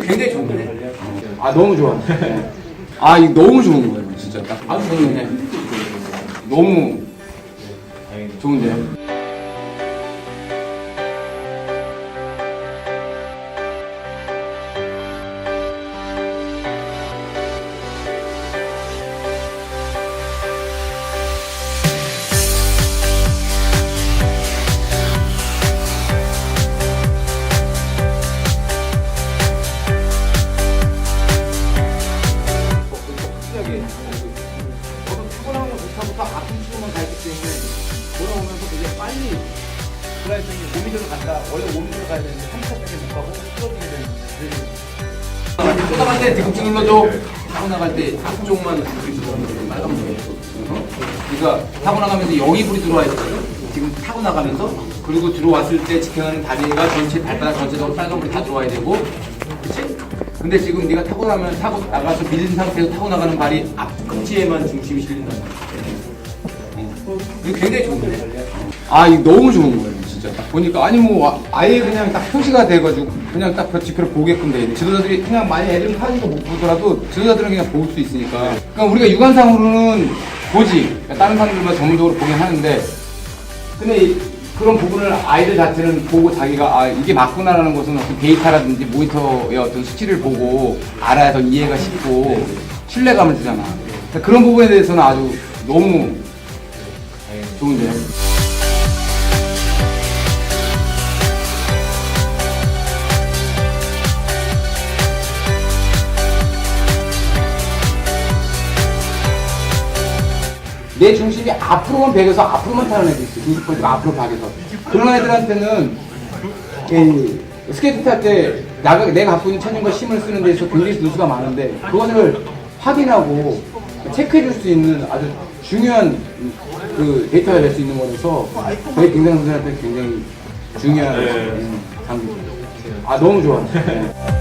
굉장히 좋네. 아 너무 좋아. 네. 아 이거 너무 좋은 거예요, 진짜. 딱 아주 좋네. 너무 좋은데요. 빨리 드라이빙이 몸이 들어 간다. 원래 몸이 들어 가야 되는데 3차밖에 못 가고 쓰러지게 되는데 쏟아갈 때 뒤꿈치 눌러줘. 타고 나갈 때 앞쪽만 불이 들어오는 빨간 불이. 그러니까 타고 나가면서 여기 불이 들어와야 되거든. 지금 타고 나가면서 그리고 들어왔을 때 지켜하는 다리가 전체 발바닥 전체적으로 빨간 불이 다 들어와야 되고 그치? 근데 지금 네가 타고 나면 타고 나가서 밀린 상태에서 타고 나가는 발이 앞꿈치에만 중심이 말이야. 어. 이거 굉장히 좋은데? 아, 이거 너무 좋은 거예요, 진짜. 딱 보니까 아니 뭐 아- 아예 그냥 딱 표시가 돼가지고 그냥 딱 그 지표를 보게끔 돼 있는. 지도자들이 그냥 많이 애들은 사진도 못 보더라도 지도자들은 그냥 볼 수 있으니까. 그러니까 우리가 육안상으로는 보지. 그러니까 다른 사람들만 전문적으로 보긴 하는데 근데 이- 그런 부분을 아이들 자체는 보고 자기가 아 이게 맞구나라는 것은 어떤 데이터라든지 모니터의 어떤 수치를 보고 알아야 더 이해가 쉽고 신뢰감을 주잖아. 그러니까 그런 부분에 대해서는 아주 너무 좋은데요. 내 중심이 앞으로만 베겨서 앞으로만 타는 애들 있어. 90%가 앞으로 박여서. 그런 애들한테는 이 스케이트 탈때 내가 갖고 있는 체중과 힘을 쓰는 데서 굉장히 누수가 많은데 그것을 확인하고 체크해 줄 수 있는 아주 중요한 그 데이터가 될 수 있는 거라서 저희 굉장히 선수한테 굉장히 중요한 음, 장비죠. 아 너무 좋아. 네.